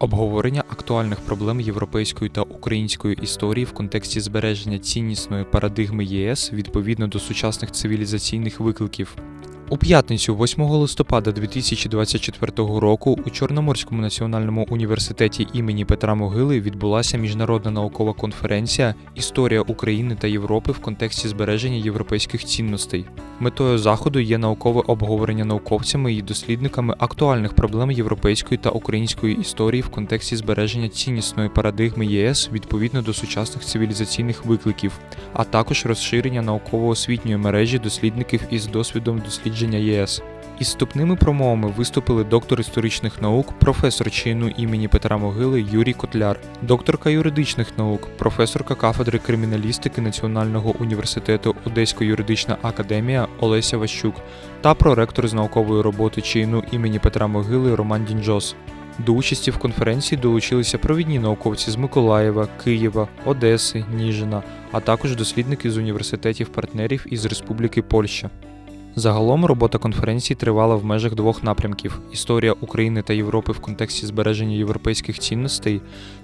Обговорення актуальних проблем європейської та української історії в контексті збереження ціннісної парадигми ЄС відповідно до сучасних цивілізаційних викликів. У п'ятницю, 8 листопада 2024 року, у Чорноморському національному університеті імені Петра Могили відбулася міжнародна наукова конференція Історія України та Європи в контексті збереження європейських цінностей. Метою заходу є наукове обговорення науковцями і дослідниками актуальних проблем європейської та української історії в контексті збереження ціннісної парадигми ЄС відповідно до сучасних цивілізаційних викликів, а також розширення науково-освітньої мережі дослідників із досвідом дослідження ЄС. Із вступними промовами виступили доктор історичних наук, професор чину імені Петра Могили Юрій Котляр, докторка юридичних наук, професорка кафедри криміналістики Національного університету Одеська юридична академія Олеся Ващук та проректор з наукової роботи чину імені Петра Могили Роман Дінджос. До участі в конференції долучилися провідні науковці з Миколаєва, Києва, Одеси, Ніжина, а також дослідники з університетів-партнерів із Республіки Польща. Загалом робота конференції тривала в межах двох напрямків: історія України та Європи в контексті збереження європейських цінностей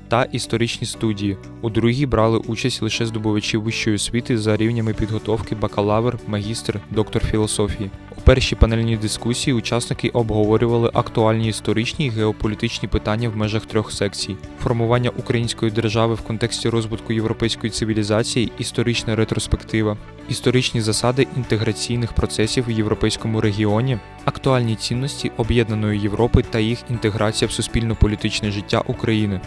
та історичні студії. У другій брали участь лише здобувачі вищої освіти за рівнями підготовки бакалавр, магістр, доктор філософії. У першій панельній дискусії учасники обговорювали актуальні історичні і геополітичні питання в межах трьох секцій: формування української держави в контексті розвитку європейської цивілізації, історична ретроспектива, історичні засади інтеграційних процесів в європейському регіоні, актуальні цінності об'єднаної Європи та їх інтеграція в суспільно-політичне життя України.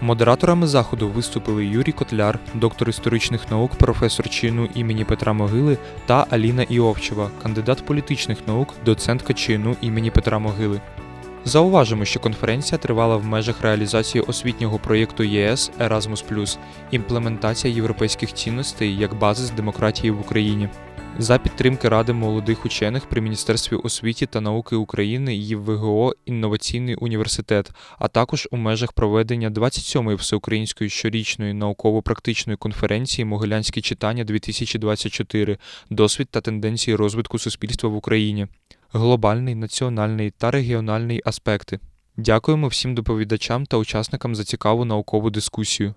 Модераторами заходу виступили Юрій Котляр, доктор історичних наук, професор чину імені Петра Могили та Аліна Іовчева, кандидат політичних наук, доцентка чину імені Петра Могили. Зауважимо, що конференція тривала в межах реалізації освітнього проєкту ЄС Erasmus+, імплементація європейських цінностей як базис демократії в Україні. За підтримки Ради молодих учених при Міністерстві освіти та науки України і ВГО Інноваційний університет, а також у межах проведення 27-ї всеукраїнської щорічної науково-практичної конференції Могилянські читання 2024 Досвід та тенденції розвитку суспільства в Україні, глобальний, національний та регіональний аспекти. Дякуємо всім доповідачам та учасникам за цікаву наукову дискусію.